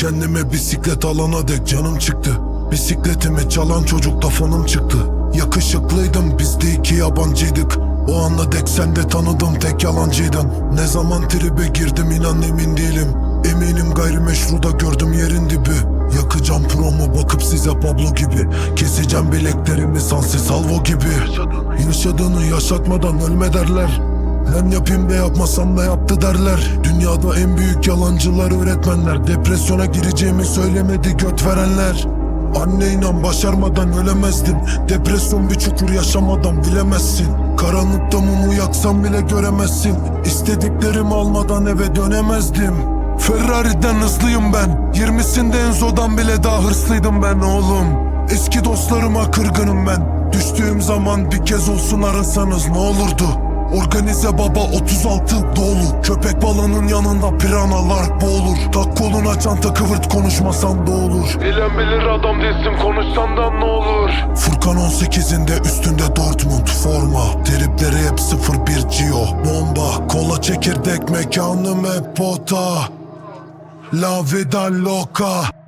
Kendime bisiklet alana dek canım çıktı. Bisikletimi çalan çocuk da fonum çıktı. Yakışıklıydım biz de iki yabancıydık. O anda dek sen de tanıdım tek yalancıydın. Ne zaman tribe girdim inan emin değilim. Eminim gayrimeşruda gördüm yerin dibi. Yakacağım promo bakıp size Pablo gibi. Keseceğim bileklerimi sansi salvo gibi. Yaşadığını yaşatmadan ölme derler ben yapayım da yapmasam da yaptı derler. Dünyada en büyük yalancılar öğretmenler. Depresyona gireceğimi söylemedi göt verenler. Anne inan başarmadan ölemezdim. Depresyon bir çukur yaşamadan bilemezsin. Karanlıkta mumu yaksam bile göremezsin. İstediklerimi almadan eve dönemezdim. Ferrari'den hızlıyım ben. Yirmisinde Enzo'dan bile daha hırslıydım ben oğlum. Eski dostlarıma kırgınım ben. Düştüğüm zaman bir kez olsun arasanız ne olurdu Organize baba 36 dolu. Köpek balığının yanında piranalar boğulur. Tak koluna çanta kıvırt konuşmasan da olur. Bilen bilir adam değilsin konuşsan da ne olur? Furkan 18'inde üstünde Dortmund forma. Tripleri hep 01 Gio. Bomba kola çekirdek mekanım hep pota. La vida loca